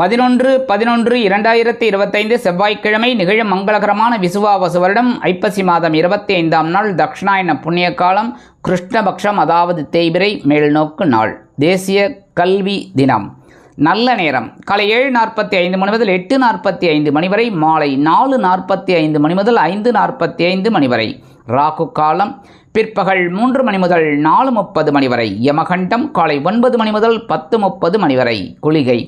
பதினொன்று பதினொன்று இரண்டாயிரத்தி இருபத்தைந்து செவ்வாய்க்கிழமை நிகழும் மங்களகரமான விசுவாவசு வருடம் ஐப்பசி மாதம் இருபத்தி ஐந்தாம் நாள் தக்ஷணாயன புண்ணிய காலம் கிருஷ்ணபக்ஷம் அதாவது தேய்பிரை மேல்நோக்கு நாள் தேசிய கல்வி தினம். நல்ல நேரம். காலை ஏழு நாற்பத்தி ஐந்து மணி முதல் எட்டு நாற்பத்தி ஐந்து மணி வரை மாலை நாலு நாற்பத்தி ஐந்து மணி முதல் ஐந்து நாற்பத்தி ஐந்து மணி வரை ராகு காலம் பிற்பகல் மூன்று மணி முதல் நாலு முப்பது மணி வரை யமகண்டம் காலை ஒன்பது மணி முதல் பத்து முப்பது மணி வரை குளிகை.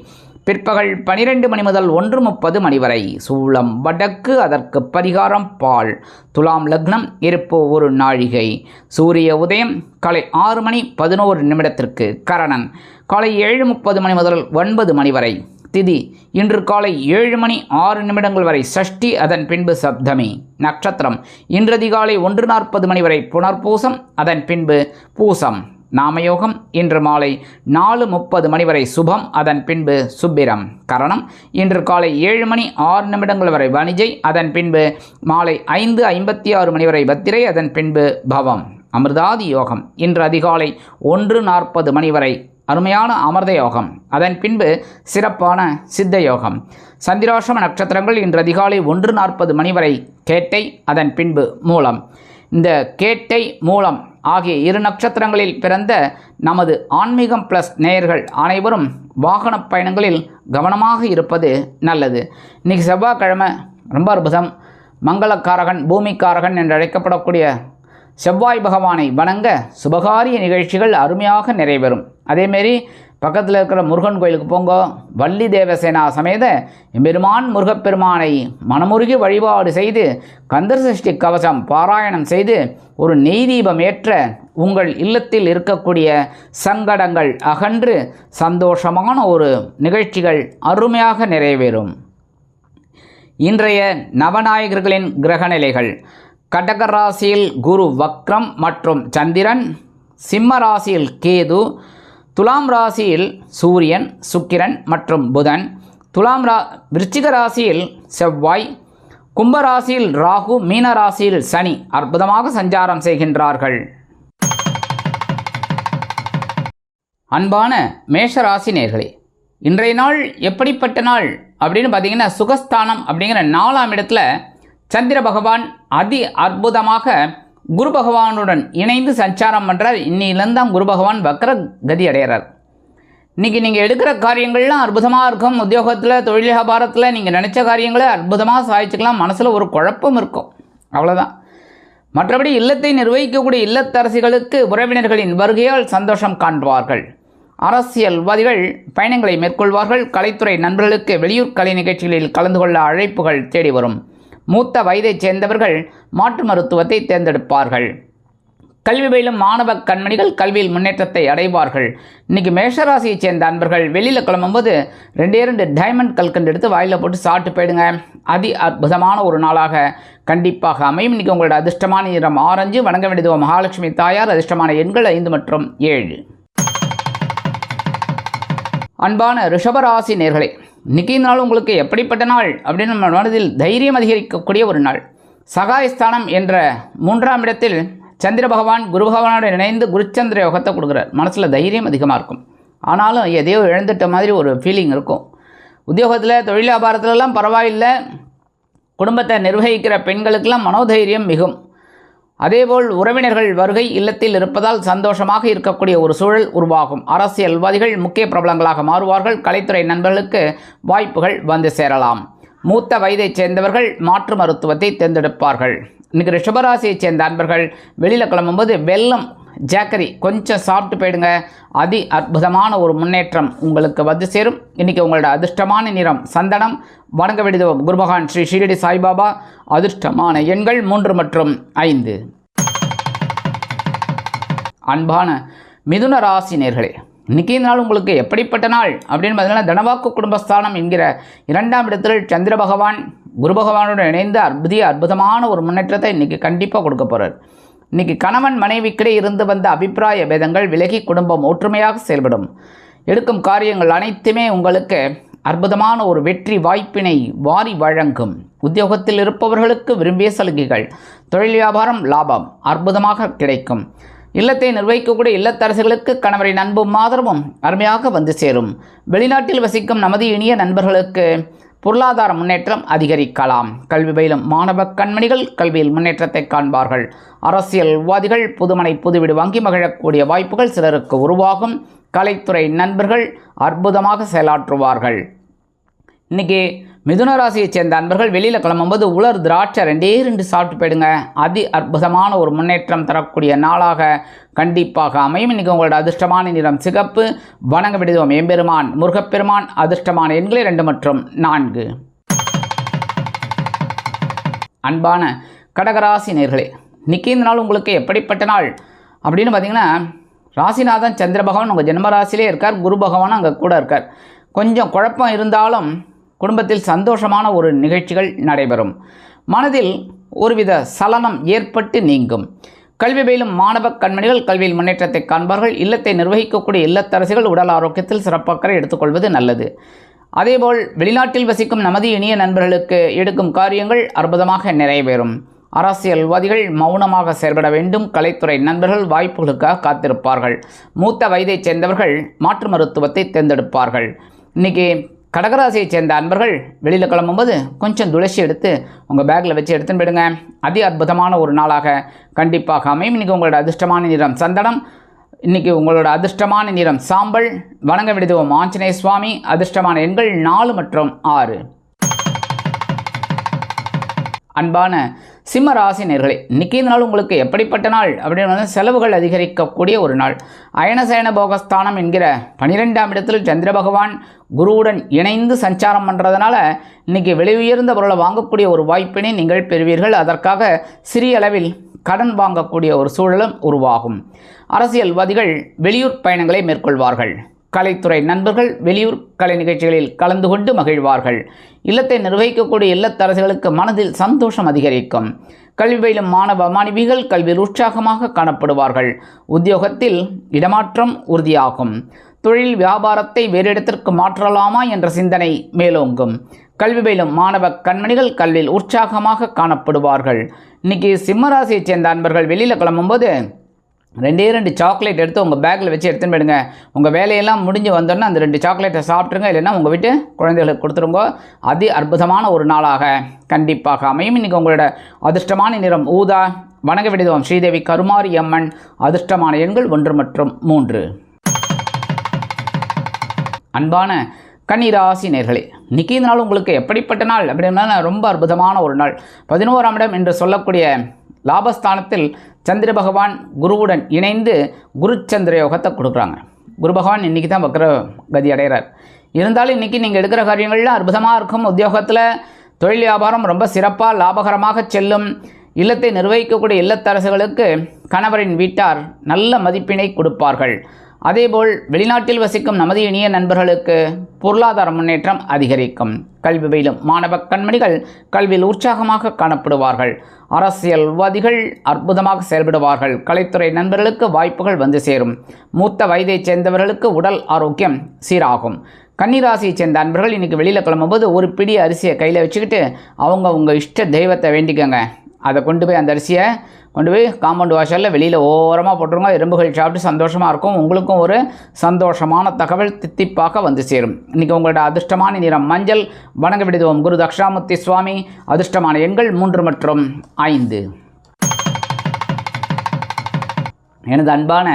பிற்பகல் பனிரெண்டு மணி முதல் ஒன்று முப்பது மணி வரை சூளம் வடக்கு அதற்கு பரிகாரம் பால். துலாம் லக்னம் இருப்பு ஒரு நாழிகை. சூரிய உதயம் காலை ஆறு மணி பதினோரு நிமிடத்திற்கு கரணன். காலை ஏழு முப்பது மணி முதல் ஒன்பது மணி வரை திதி. இன்று காலை ஏழு மணி ஆறு நிமிடங்கள் வரை சஷ்டி அதன் பின்பு சப்தமி. நட்சத்திரம். இன்றதிகாலை ஒன்று நாற்பது மணி வரை புனர்பூசம் அதன் பின்பு பூசம். நாமயோகம் இன்று மாலை நாலு முப்பது மணி வரை சுபம் அதன் பின்பு சுப்பிரம். கரணம் இன்று காலை ஏழு மணி ஆறு நிமிடங்கள் வரை வணிஜை அதன் பின்பு மாலை ஐந்து ஐம்பத்தி ஆறு மணி வரை பத்திரை அதன் பின்பு பவம். அமிர்தாதி யோகம் இன்று அதிகாலை ஒன்று நாற்பது மணி வரை அருமையான அமிர்த யோகம் அதன் பின்பு சிறப்பான சித்த யோகம். சந்திராசிரம நட்சத்திரங்கள் இன்று அதிகாலை ஒன்று நாற்பது மணி வரை கேட்டை அதன் பின்பு மூலம். இந்த கேட்டை மூலம் ஆகிய இரு நட்சத்திரங்களில் பிறந்த நமது ஆன்மீகம் ப்ளஸ் நேயர்கள் அனைவரும் வாகன பயணங்களில் கவனமாக இருப்பது நல்லது. இன்னைக்கு செவ்வாய்க்கிழமை ரொம்ப அற்புதம். மங்களக்காரகன் பூமிக்காரகன் என்று அழைக்கப்படக்கூடிய செவ்வாய் பகவானை வணங்க சுபகாரிய நிகழ்ச்சிகள் அருமையாக நிறைவேறும். அதேமாரி பக்கத்தில் இருக்கிற முருகன் கோயிலுக்கு போங்க. வள்ளி தேவசேனா சமேத எம்பெருமான் முருகப்பெருமானை மனமுருகி வழிபாடு செய்து கந்தர் சஷ்டி கவசம் பாராயணம் செய்து ஒரு நெய் தீபம் ஏற்ற உங்கள் இல்லத்தில் இருக்கக்கூடிய சங்கடங்கள் அகன்று சந்தோஷமான ஒரு நிகழ்ச்சிகள் அருமையாக நிறைவேறும். இன்றைய நவநாயகர்களின் கிரகநிலைகள். கடக ராசியில் குரு வக்ரம் மற்றும் சந்திரன் சிம்ம ராசியில் கேது துலாம் ராசியில் சூரியன் சுக்கிரன் மற்றும் புதன். துலாம் ரா விருச்சிக ராசியில் செவ்வாய். கும்பராசியில் ராகு மீன ராசியில் சனி அற்புதமாக சஞ்சாரம் செய்கின்றார்கள். அன்பான மேஷராசி நேர்களே இன்றைய நாள் எப்படிப்பட்ட நாள் அப்படின்னு பார்த்தீங்கன்னா சுகஸ்தானம் அப்படிங்கிற நாலாம் இடத்துல சந்திர பகவான் அதி அற்புதமாக குரு பகவானுடன் இணைந்து சஞ்சாரம் பண்ணுறார் இன்னிலேருந்து தான் குரு பகவான் வக்கர கதி அடைகிறார். இன்றைக்கி நீங்கள் எடுக்கிற காரியங்கள்லாம் அற்புதமாக இருக்கும். உத்தியோகத்தில் தொழில் வியாபாரத்தில் நீங்கள் நினச்ச காரியங்களை அற்புதமாக சாதிச்சுக்கலாம். மனசில் ஒரு குழப்பம் இருக்கும். அவ்வளோதான் மற்றபடி இல்லத்தை நிர்வகிக்கக்கூடிய இல்லத்தரசிகளுக்கு உறவினர்களின் வருகையால் சந்தோஷம் காண்பார்கள் அரசியல்வாதிகள் பயணங்களை மேற்கொள்வார்கள். கலைத்துறை நண்பர்களுக்கு வெளியூர் கலை நிகழ்ச்சிகளில் கலந்து கொள்ள அழைப்புகள் தேடி வரும். மூத்த வயதைச் சேர்ந்தவர்கள் மாற்று மருத்துவத்தை தேர்ந்தெடுப்பார்கள். கல்வி பயிலும் மாணவ கண்மணிகள் கல்வியில் முன்னேற்றத்தை அடைவார்கள். இன்னைக்கு மேஷராசியைச் சேர்ந்த அன்பர்கள் வெளியில் கிளம்பும்போது ரெண்டே ரெண்டு டைமண்ட் கல்கண்டு எடுத்து வாயில் போட்டு சாப்பிட்டு போயிடுங்க. அதி அற்புதமான ஒரு நாளாக கண்டிப்பாக அமையும். இன்னைக்கு உங்களோட அதிர்ஷ்டமான நிறம் ஆரஞ்சு வணங்க வேண்டியது மகாலட்சுமி தாயார் அதிர்ஷ்டமான எண்கள் ஐந்து மற்றும் ஏழு. அன்பான ரிஷபராசி நேர்களே இன்றைக்கி நாள் உங்களுக்கு எப்படிப்பட்ட நாள் அப்படின்னு நம்ம மனதில் தைரியம் அதிகரிக்கக்கூடிய ஒரு நாள். சகாயஸ்தானம் என்ற மூன்றாம் இடத்தில் சந்திர பகவான் குரு பகவானோடு இணைந்து குருச்சந்திர யோகத்தை கொடுக்குறார். மனசில் தைரியம் அதிகமாக இருக்கும். ஆனாலும் எதையோ இழந்துட்ட மாதிரி ஒரு ஃபீலிங் இருக்கும். உத்தியோகத்தில் தொழில் வியாபாரத்துலலாம் பரவாயில்லை. குடும்பத்தை நிர்வகிக்கிற பெண்களுக்கெல்லாம் மனோதைரியம் மிகும். அதேபோல் உறவினர்கள் வருகை இல்லத்தில் இருப்பதால் சந்தோஷமாக இருக்கக்கூடிய ஒரு சூழல் உருவாகும். அரசியல்வாதிகள் முக்கிய பிரபலங்களாக மாறுவார்கள். கலைத்துறை நண்பர்களுக்கு வாய்ப்புகள் வந்து சேரலாம். மூத்த வயதைச் சேர்ந்தவர்கள் மாற்று மருத்துவத்தை தேர்ந்தெடுப்பார்கள். இன்றைக்கி ரிஷபராசியைச் சேர்ந்த அன்பர்கள் வெளியில் கிளம்பும்போது வெள்ளம் ஜாக்கரி கொஞ்சம் சாப்பிட்டு போயிடுங்க. அதி அற்புதமான ஒரு முன்னேற்றம் உங்களுக்கு வந்து சேரும். இன்றைக்கி உங்களோட அதிர்ஷ்டமான நிறம் சந்தனம். வணங்க விடுதோம் குருபகான் ஸ்ரீ ஷீரடி சாய்பாபா. அதிர்ஷ்டமான எண்கள் மூன்று மற்றும் ஐந்து. அன்பான மிதுன ராசி நேர்களே இன்றைக்கி நாள் உங்களுக்கு எப்படிப்பட்ட நாள்? அப்படின்னு பார்த்தீங்கன்னா தனவாக்கு குடும்பஸ்தானம் என்கிற இரண்டாம் இடத்தில் சந்திர பகவான் குரு பகவானுடன் இணைந்து அற்புதிய அற்புதமான ஒரு முன்னேற்றத்தை இன்னைக்கு கண்டிப்பாக கொடுக்க போகிறார் இன்னைக்கு கணவன் மனைவிக்கிடையே இருந்து வந்த அபிப்பிராய பேதங்கள் விலகி குடும்பம் ஒற்றுமையாக செயல்படும். எடுக்கும் காரியங்கள் அனைத்துமே உங்களுக்கு அற்புதமான ஒரு வெற்றி வாய்ப்பினை வாரி வழங்கும். உத்தியோகத்தில் இருப்பவர்களுக்கு விரும்பிய சலுகைகள் தொழில் வியாபாரம் லாபம் அற்புதமாக கிடைக்கும். இல்லத்தை நிர்வகிக்கக்கூடிய இல்லத்தரசுகளுக்கு கணவரின் அன்பும் ஆதரவும் அருமையாக வந்து சேரும். வெளிநாட்டில் வசிக்கும் நமது இனிய நண்பர்களுக்கு பொருளாதார முன்னேற்றம் அதிகரிக்கலாம். கல்வி பயிலும் மாணவ கண்மணிகள் கல்வியில் முன்னேற்றத்தை காண்பார்கள். அரசியல்வாதிகள் புதுமனை புதுவிடு வாங்கி மகிழக்கூடிய வாய்ப்புகள் சிலருக்கு உருவாகும். கலைத்துறை நண்பர்கள் அற்புதமாக செயலாற்றுவார்கள். இன்றைக்கி மிதுன ராசியைச் சேர்ந்த அன்பர்கள் வெளியில் கிளம்பும்போது உலர் திராட்சை ரெண்டே ரெண்டு சாப்பிட்டு போயிடுங்க. அதி அற்புதமான ஒரு முன்னேற்றம் தரக்கூடிய நாளாக கண்டிப்பாக அமையும். இன்றைக்கி உங்களோட அதிர்ஷ்டமான நிறம் சிகப்பு. வணங்க விடுதோம் எம்பெருமான் முருகப்பெருமான் அதிர்ஷ்டமான எண்களை ரெண்டு மற்றும் நான்கு. அன்பான கடகராசி நேர்களே இன்னைக்கு இந்த நாள் உங்களுக்கு எப்படிப்பட்ட நாள்? அப்படின்னு பார்த்தீங்கன்னா ராசிநாதன் சந்திர பகவான் உங்கள் ஜென்ம ராசியிலே இருக்கார். குரு பகவானும் அங்கே கூட இருக்கார். கொஞ்சம் குழப்பம் இருந்தாலும் குடும்பத்தில் சந்தோஷமான ஒரு நிகழ்ச்சிகள் நடைபெறும். மனதில் ஒருவித சலனம் ஏற்பட்டு நீங்கும். கல்வி பயிலும் மாணவ கண்மணிகள் கல்வியில் முன்னேற்றத்தை காண்பார்கள். இல்லத்தை நிர்வகிக்கக்கூடிய இல்லத்தரசிகள் உடல் ஆரோக்கியத்தில் சிறப்பாக்கரை எடுத்துக்கொள்வது நல்லது. அதேபோல் வெளிநாட்டில் வசிக்கும் நமது இனிய நண்பர்களுக்கு எடுக்கும் காரியங்கள் அற்புதமாக நிறைவேறும். அரசியல்வாதிகள் மௌனமாக செயல்பட வேண்டும். கலைத்துறை நண்பர்கள் வாய்ப்புகளுக்காக காத்திருப்பார்கள். மூத்த வயதைச் சேர்ந்தவர்கள் மாற்று மருத்துவத்தை தேர்ந்தெடுப்பார்கள். இன்றைக்கி கடகராசியை சேர்ந்த அன்பர்கள் வெளியில் கிளம்பும்போது கொஞ்சம் துளசி எடுத்து உங்கள் பேக்கில் வச்சு எடுத்துன்னு போயிடுங்க. அதி அற்புதமான ஒரு நாளாக கண்டிப்பாக அமையும். இன்றைக்கி உங்களோட அதிர்ஷ்டமான நிறம் சந்தனம் இன்றைக்கி உங்களோட அதிர்ஷ்டமான நிறம் சாம்பல். வணங்க விடுதுவோம் ஆஞ்சநேய சுவாமி அதிர்ஷ்டமான எண்கள் நாலு மற்றும் ஆறு. அன்பான சிம்ம ராசி நேர்களே இன்றைக்கி இந்த நாள் உங்களுக்கு எப்படிப்பட்ட நாள்? அப்படின்னு வந்து செலவுகள் அதிகரிக்கக்கூடிய ஒரு நாள். அயனசயன போகஸ்தானம் என்கிற பனிரெண்டாம் இடத்தில் சந்திர பகவான் குருவுடன் இணைந்து சஞ்சாரம் பண்ணுறதுனால இன்றைக்கி விலை உயர்ந்த பொருளை வாங்கக்கூடிய ஒரு வாய்ப்பினை நீங்கள் பெறுவீர்கள். அதற்காக சிறிய அளவில் கடன் வாங்கக்கூடிய ஒரு சூழலும் உருவாகும். அரசியல்வாதிகள் வெளியூர் பயணங்களை மேற்கொள்வார்கள். கலைத்துறை நண்பர்கள் வெளியூர் கலை நிகழ்ச்சிகளில் கலந்து கொண்டு மகிழ்வார்கள். இல்லத்தை நிர்வகிக்கக்கூடிய இல்லத்தரசிகளுக்கு மனதில் சந்தோஷம் அதிகரிக்கும். கல்வி பயிலும் மாணவ மாணவிகள் கல்வியில் உற்சாகமாக காணப்படுவார்கள். உத்தியோகத்தில் இடமாற்றம் உறுதியாகும். தொழில் வியாபாரத்தை வேறு இடத்திற்கு மாற்றலாமா என்ற சிந்தனை மேலோங்கும். கல்வி பயிலும் மாணவ கண்மணிகள் கல்வியில் உற்சாகமாக காணப்படுவார்கள். இன்னைக்கு சிம்மராசியைச் சேர்ந்த அன்பர்கள் வெளியில் கிளம்பும்போது ரெண்டே ரெண்டு சாக்லேட் எடுத்து உங்கள் பேக்கில் வச்சு எடுத்துன்னு போயிடுங்க. உங்கள் வேலையெல்லாம் முடிஞ்சு வந்தோன்னா அந்த ரெண்டு சாக்லேட்டை சாப்பிட்ருங்க இல்லைன்னா உங்கள் வீட்டு குழந்தைகளுக்கு கொடுத்துருங்க. அதி அற்புதமான ஒரு நாளாக கண்டிப்பாக அமையும். இன்றைக்கி உங்களோட அதிர்ஷ்டமான நிறம் ஊதா. வணங்க விடுதோம் ஸ்ரீதேவி கருமாரி அம்மன். அதிர்ஷ்டமான எண்கள் ஒன்று மற்றும் மூன்று. அன்பான கன்னிராசி நேர்களே இன்னைக்கு இந்த நாள் உங்களுக்கு எப்படிப்பட்ட நாள் அப்படின்னா ரொம்ப அற்புதமான ஒரு நாள். பதினோராம் இடம் என்று சொல்லக்கூடிய லாபஸ்தானத்தில் சந்திர பகவான் குருவுடன் இணைந்து குருச்சந்திர யோகத்தை கொடுக்குறாங்க. குரு பகவான் இன்றைக்கி தான் வக்ர கதி அடைகிறார். இருந்தாலும் இன்றைக்கி நீங்கள் எடுக்கிற காரியங்கள்லாம் அற்புதமாக இருக்கும். உத்தியோகத்தில் தொழில் வியாபாரம் ரொம்ப சிறப்பாக லாபகரமாக செல்லும். இல்லத்தை நிர்வகிக்கக்கூடிய இல்லத்தரசுகளுக்கு கணவரின் வீட்டார் நல்ல மதிப்பினை கொடுப்பார்கள். அதேபோல் வெளிநாட்டில் வசிக்கும் நமது இனிய நண்பர்களுக்கு பொருளாதார முன்னேற்றம் அதிகரிக்கும். கல்வி பயிலும் மாணவ கண்மணிகள் கல்வியில் உற்சாகமாக காணப்படுவார்கள். அரசியல்வாதிகள் அற்புதமாக செயல்படுவார்கள். கலைத்துறை நண்பர்களுக்கு வாய்ப்புகள் வந்து சேரும். மூத்த வயதைச் சேர்ந்தவர்களுக்கு உடல் ஆரோக்கியம் சீராகும். கன்னிராசியைச் சேர்ந்த அன்பர்கள் இன்றைக்கி வெளியில் கிளம்பும்போது ஒரு பிடி அரிசியை கையில் வச்சுக்கிட்டு அவங்க உங்கள் இஷ்ட தெய்வத்தை வேண்டிக்கோங்க. அதை கொண்டு போய் அந்த அரிசியை கொண்டு போய் காம்பவுண்ட் வாஷரில் வெளியில் ஓரமாக போட்டுருங்க. எறும்புகள் சாப்பிட்டு சந்தோஷமாக இருக்கும். உங்களுக்கும் ஒரு சந்தோஷமான தகவல் தித்திப்பாக வந்து சேரும். இன்றைக்கி உங்களோட அதிர்ஷ்டமான நிறம் மஞ்சள். வணங்க விடுதோம் குரு தக்ஷாமூர்த்தி சுவாமி. அதிர்ஷ்டமான எண்கள் மூன்று மற்றும் ஐந்து. எனது அன்பான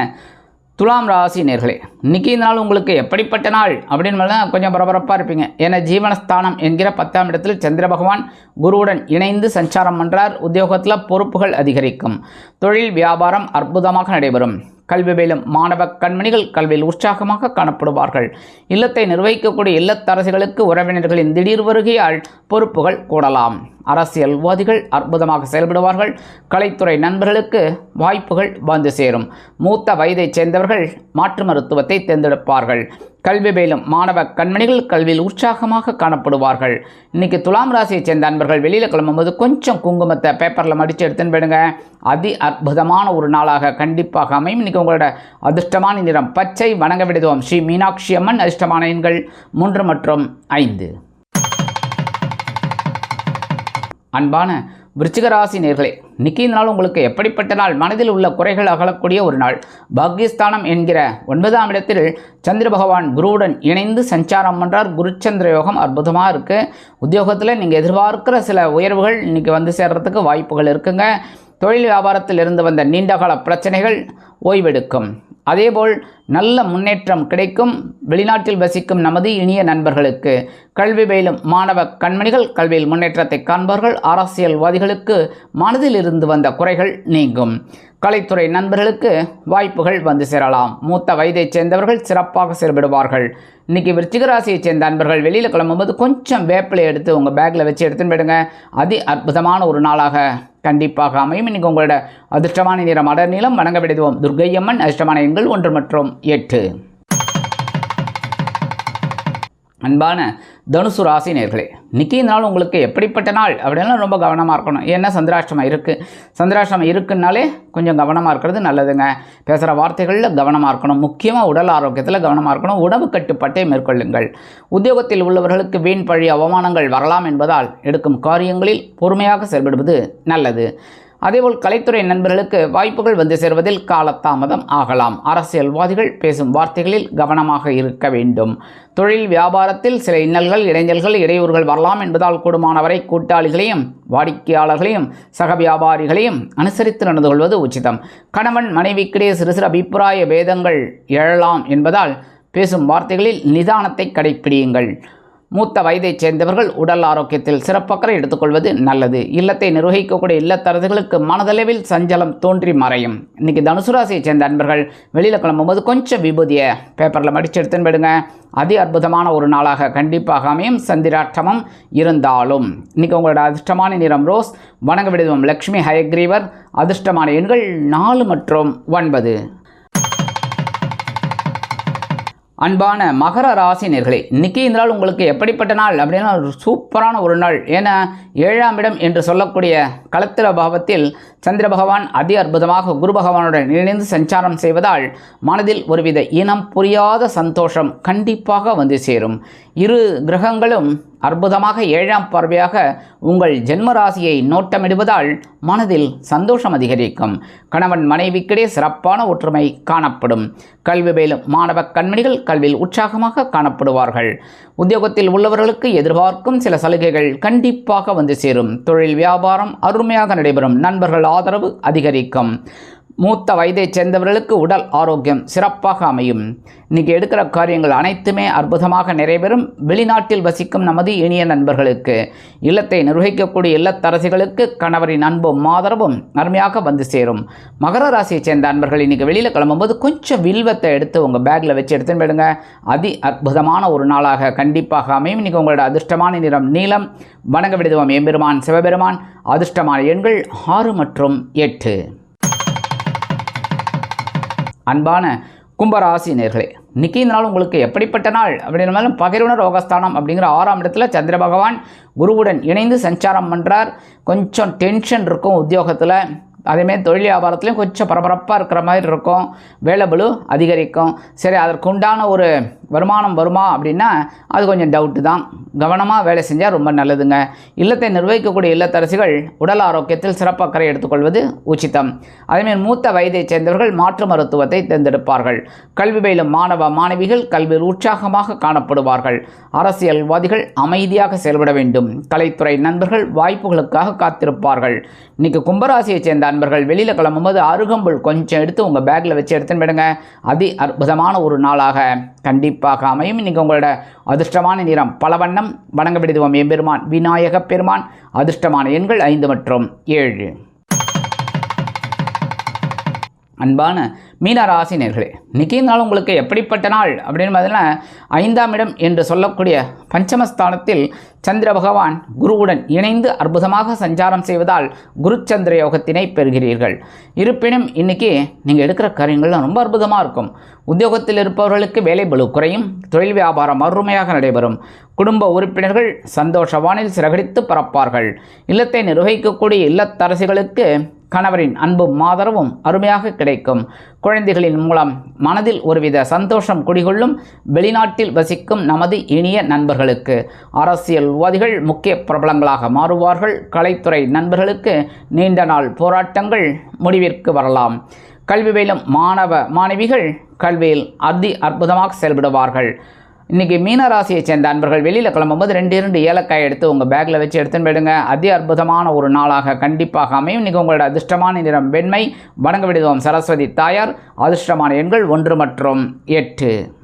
துலாம் ராசி நேர்களே இன்னைக்கு இந்த நாள் உங்களுக்கு எப்படிப்பட்ட நாள்? அப்படின்னு தான் கொஞ்சம் பரபரப்பாக இருப்பீங்க. ஏன்னா ஜீவனஸ்தானம் என்கிற பத்தாம் இடத்தில் சந்திர பகவான் குருவுடன் இணைந்து சஞ்சாரம் பண்ணுறார் உத்தியோகத்தில் பொறுப்புகள் அதிகரிக்கும். தொழில் வியாபாரம் அற்புதமாக நடைபெறும். கல்வி பயிலும் மாணவ கண்மணிகள் கல்வியில் உற்சாகமாக காணப்படுவார்கள். இல்லத்தை நிர்வகிக்கக்கூடிய இல்லத்தரசிகளுக்கு உறவினர்களின் திடீர் வருகையால் பொறுப்புகள் கூடலாம். அரசியல்வாதிகள் அற்புதமாக செயல்படுவார்கள். கலைத்துறை நண்பர்களுக்கு வாய்ப்புகள் வந்து சேரும். மூத்த வயதைச் சேர்ந்தவர்கள் மாற்று மருத்துவத்தை தேர்ந்தெடுப்பார்கள். கல்வி பயிலும் மாணவ கண்மணிகள் கல்வியில் உற்சாகமாக காணப்படுவார்கள். இன்னைக்கு துலாம் ராசியைச் சேர்ந்த அன்பர்கள் வெளியில் கிளம்பும்போது கொஞ்சம் குங்குமத்தை பேப்பரில் மடித்து எடுத்துன்னு போயிடுங்க. அதி அற்புதமான ஒரு நாளாக கண்டிப்பாக அமையும். இன்னைக்கு உங்களோட அதிர்ஷ்டமான நிறம் பச்சை. வணங்க விடுதோம் ஸ்ரீ மீனாட்சி அம்மன் அதிர்ஷ்டமான எண்கள் மூன்று மற்றும் ஐந்து. அன்பான விருச்சிக ராசி நேர்களே இன்னைக்கு இந்த நாள் உங்களுக்கு எப்படிப்பட்ட நாள்? மனதில் உள்ள குறைகள் அகலக்கூடிய ஒரு நாள். பாக்கியஸ்தானம் என்கிற ஒன்பதாம் இடத்தில் சந்திர பகவான் குருவுடன் இணைந்து சஞ்சாரம் பண்ணுறார் குருச்சந்திர யோகம் அற்புதமாக இருக்குது உத்தியோகத்தில் நீங்கள் எதிர்பார்க்கிற சில உயர்வுகள் இன்றைக்கி வந்து சேர்றதுக்கு வாய்ப்புகள் இருக்குங்க. தொழில் வியாபாரத்தில் இருந்து வந்த நீண்டகால பிரச்சனைகள் ஓய்வெடுக்கும். அதேபோல் நல்ல முன்னேற்றம் கிடைக்கும். வெளிநாட்டில் வசிக்கும் நமது இனிய நண்பர்களுக்கு கல்வி பயிலும் மாணவ கண்மணிகள் கல்வியில் முன்னேற்றத்தை காண்பார்கள் அரசியல்வாதிகளுக்கு மனதில் இருந்து வந்த குறைகள் நீங்கும். கலைத்துறை நண்பர்களுக்கு வாய்ப்புகள் வந்து சேரலாம். மூத்த வயதைச் சேர்ந்தவர்கள் சிறப்பாக செயல்படுவார்கள். இன்றைக்கி விருச்சிகராசியைச் சேர்ந்த நண்பர்கள் வெளியில் கிளம்பும்போது கொஞ்சம் வேப்பிலை எடுத்து உங்கள் பேக்கில் வச்சு எடுத்துன்னு போயிடுங்க. அதி அற்புதமான ஒரு நாளாக கண்டிப்பாக அமையும். இன்றைக்கி உங்களோட அதிர்ஷ்டமான நிறம் அடர் நீளம். வணங்க விடுவோம் துர்க்கையம்மன் அதிர்ஷ்டமான எண்கள் ஒன்று மற்றும் எட்டு. அன்பான தனுசு ராசி நேர்களே இன்றைக்கி இந்த நாள் உங்களுக்கு எப்படிப்பட்ட நாள்? அப்படின்லாம் ரொம்ப கவனமாக இருக்கணும். ஏன்னா சந்திராஷ்டமம் இருக்குது சந்திராஷ்டமம் இருக்குன்னாலே கொஞ்சம் கவனமாக இருக்கிறது நல்லதுங்க. பேசுகிற வார்த்தைகளில் கவனமாக இருக்கணும். முக்கியமாக உடல் ஆரோக்கியத்தில் கவனமாக இருக்கணும். உணவு கட்டுப்பாட்டை மேற்கொள்ளுங்கள். உத்தியோகத்தில் உள்ளவர்களுக்கு வீண் பழி அவமானங்கள் வரலாம் என்பதால் எடுக்கும் காரியங்களில் பொறுமையாக செயல்படுவது நல்லது. அதேபோல் கலைத்துறை நண்பர்களுக்கு வாய்ப்புகள் வந்து சேர்வதில் காலதாமதம் ஆகலாம். அரசியல்வாதிகள் பேசும் வார்த்தைகளில் கவனமாக இருக்க வேண்டும். தொழில் வியாபாரத்தில் சில இன்னல்கள் இடைஞ்சல்கள் இடையூறுகள் வரலாம் என்பதால் கூடுமானவரை கூட்டாளிகளையும் வாடிக்கையாளர்களையும் சக வியாபாரிகளையும் அனுசரித்து நடந்து கொள்வது உச்சிதம். கணவன் மனைவிக்கிடையே சிறு சிறு அபிப்பிராய பேதங்கள் எழலாம் என்பதால் பேசும் வார்த்தைகளில் நிதானத்தை கடைப்பிடியுங்கள். மூத்த வயதைச் சேர்ந்தவர்கள் உடல் ஆரோக்கியத்தில் சிறப்பக்கறை எடுத்துக்கொள்வது நல்லது. இல்லத்தை நிர்வகிக்கக்கூடிய இல்லத்தரசுகளுக்கு மனதளவில் சஞ்சலம் தோன்றி மறையும். இன்னைக்கு தனுசு ராசியைச் சேர்ந்த அன்பர்கள் வெளியில் கிளம்பும்போது கொஞ்சம் விபூதியை பேப்பரில் மடித்து எடுத்துன்னு போயிடுங்க. அதி அற்புதமான ஒரு நாளாக கண்டிப்பாக அமையும். சந்திராஷ்டமம் இருந்தாலும். இன்னைக்கு உங்களோட அதிர்ஷ்டமான நிறம் ரோஸ் வணங்க விடுவோம் லக்ஷ்மி ஹயக்ரீவர். அதிர்ஷ்டமான எண்கள் நாலு மற்றும் ஒன்பது. அன்பான மகர ராசினியர்களே இன்றைக்கி இந்த நாள் உங்களுக்கு எப்படிப்பட்ட நாள்? அப்படின்னா ஒரு சூப்பரான ஒரு நாள். ஏன்னா ஏழாம் இடம் என்று சொல்லக்கூடிய களத்திர பாவத்தில் சந்திர பகவான் அதி அற்புதமாக குரு பகவானுடன் இணைந்து சஞ்சாரம் செய்வதால் மனதில் ஒருவித இனம் புரியாத சந்தோஷம் கண்டிப்பாக வந்து சேரும். இரு கிரகங்களும் அற்புதமாக ஏழாம் பார்வையாக உங்கள் ஜென்ம ராசியை நோட்டமிடுவதால் மனதில் சந்தோஷம் அதிகரிக்கும். கணவன் மனைவிக்கிடையே சிறப்பான ஒற்றுமை காணப்படும். கல்வி பயிலும் மாணவ கண்மணிகள் கல்வியில் உற்சாகமாக காணப்படுவார்கள். உத்தியோகத்தில் உள்ளவர்களுக்கு எதிர்பார்க்கும் சில சலுகைகள் கண்டிப்பாக வந்து சேரும். தொழில் வியாபாரம் அருமையாக நடைபெறும். நண்பர்கள் ஆதரவு அதிகரிக்கும். மூத்த வயதைச் சேர்ந்தவர்களுக்கு உடல் ஆரோக்கியம் சிறப்பாக அமையும். இன்னைக்கு எடுக்கிற காரியங்கள் அனைத்துமே அற்புதமாக நிறைவேறும். வெளிநாட்டில் வசிக்கும் நமது இனிய நண்பர்களுக்கு இல்லத்தை நிர்வகிக்கக்கூடிய இல்லத்தரசிகளுக்கு கணவரின் அன்பும் ஆதரவும் அருமையாக வந்து சேரும். மகர ராசியைச் சேர்ந்த அன்பர்கள் இன்னைக்கு வெளியில் கிளம்பும்போது கொஞ்சம் வில்வத்தை எடுத்து உங்கள் பேக்கில் வச்சு எடுத்துன்னு போயிடுங்க. அதி அற்புதமான ஒரு நாளாக கண்டிப்பாக அமையும். இன்னைக்கு உங்களோட அதிர்ஷ்டமான நிறம் நீளம் வணங்க விடுதுவோம் எம்பெருமான் சிவபெருமான். அதிர்ஷ்டமான எண்கள் ஆறு மற்றும் எட்டு. அன்பான கும்பராசி நேர்களே இன்னைக்கு இந்த நாள் உங்களுக்கு எப்படிப்பட்ட நாள்? அப்படின்னாலும் பகிர்வுணர் ரோகஸ்தானம் அப்படிங்கிற ஆறாம் இடத்துல சந்திர பகவான் குருவுடன் இணைந்து சஞ்சாரம் பண்ணுறார் கொஞ்சம் டென்ஷன் இருக்கும் உத்தியோகத்தில். அதேமாரி தொழில் வியாபாரத்துலையும் கொஞ்சம் பரபரப்பாக இருக்கிற மாதிரி இருக்கும். வேலைபலு அதிகரிக்கும். சரி அதற்குண்டான ஒரு வருமானம் வருமா அப்படின்னா அது கொஞ்சம் டவுட்டு தான். கவனமாக வேலை செஞ்சால் ரொம்ப நல்லதுங்க. இல்லத்தை நிர்வகிக்கக்கூடிய இல்லத்தரசிகள் உடல் ஆரோக்கியத்தில் சிறப்பு அக்கறை எடுத்துக்கொள்வது உச்சிதம். அதேமாரி மூத்த வயதைச் சேர்ந்தவர்கள் மாற்று மருத்துவத்தை தேர்ந்தெடுப்பார்கள். கல்வி பயிலும் மாணவ மாணவிகள் கல்வியில் உற்சாகமாக காணப்படுவார்கள். அரசியல்வாதிகள் அமைதியாக செயல்பட வேண்டும். கலைத்துறை நண்பர்கள் வாய்ப்புகளுக்காக காத்திருப்பார்கள். இன்னைக்கு கும்பராசியைச் சேர்ந்த அன்பர்கள் வெளியில் கிளம்பும்போது அருகம்புல் கொஞ்சம் எடுத்து உங்கள் பேக்கில் வச்சு எடுத்துன்னு போயிடுங்க. அதி அற்புதமான ஒரு நாளாக கண்டிப்பாக அமையும். இன்னைக்கு உங்களோட அதிர்ஷ்டமான நிறம் பல வண்ணம் வணங்க விடுதுவோம் எம்பெருமான் விநாயக பெருமான் அதிர்ஷ்டமான எண்கள் ஐந்து மற்றும் ஏழு. அன்பான மீனராசி நேர்களே இன்னைக்கு நாள் உங்களுக்கு எப்படிப்பட்ட நாள்? அப்படின்னு பார்த்தீங்கன்னா ஐந்தாம் இடம் என்று சொல்லக்கூடிய பஞ்சமஸ்தானத்தில் சந்திர பகவான் குருவுடன் இணைந்து அற்புதமாக சஞ்சாரம் செய்வதால் குருச்சந்திர யோகத்தினை பெறுகிறீர்கள். இருப்பினும் இன்னைக்கு நீங்கள் எடுக்கிற காரியங்கள்லாம் ரொம்ப அற்புதமாக இருக்கும். உத்தியோகத்தில் இருப்பவர்களுக்கு வேலை பலு குறையும் தொழில் வியாபாரம் அருமையாக நடைபெறும். குடும்ப உறுப்பினர்கள் சந்தோஷ வானில் சிறகடித்து பறப்பார்கள். இல்லத்தை நிர்வகிக்கக்கூடிய இல்லத்தரசிகளுக்கு கணவரின் அன்பும் மாதரவும் அருமையாக கிடைக்கும். குழந்தைகளின் மூலம் மனதில் ஒருவித சந்தோஷம் குடிகொள்ளும் வெளிநாட்டில் வசிக்கும் நமது இனிய நண்பர்களுக்கு. அரசியல்வாதிகள் முக்கிய பிரபலங்களாக மாறுவார்கள். கலைத்துறை நண்பர்களுக்கு நீண்ட நாள் போராட்டங்கள் முடிவிற்கு வரலாம். கல்வி பயிலும் மாணவ மாணவிகள் கல்வியில் அதி அற்புதமாக செயல்படுவார்கள். இன்றைக்கி மீனராசியை சேர்ந்த அன்பர்கள் வெளியில் கிளம்பும்போது ரெண்டு இரண்டு ஏலக்காய் எடுத்து உங்கள் பேக்கில் வச்சு எடுத்துன்னு போயிடுங்க. அதி அற்புதமான ஒரு நாளாக கண்டிப்பாக அமையும். இன்றைக்கி உங்களோட அதிர்ஷ்டமான நிறம் வெண்மை. வணங்க விடுவோம் சரஸ்வதி தாயார். அதிர்ஷ்டமான எண்கள் ஒன்று மற்றும் எட்டு.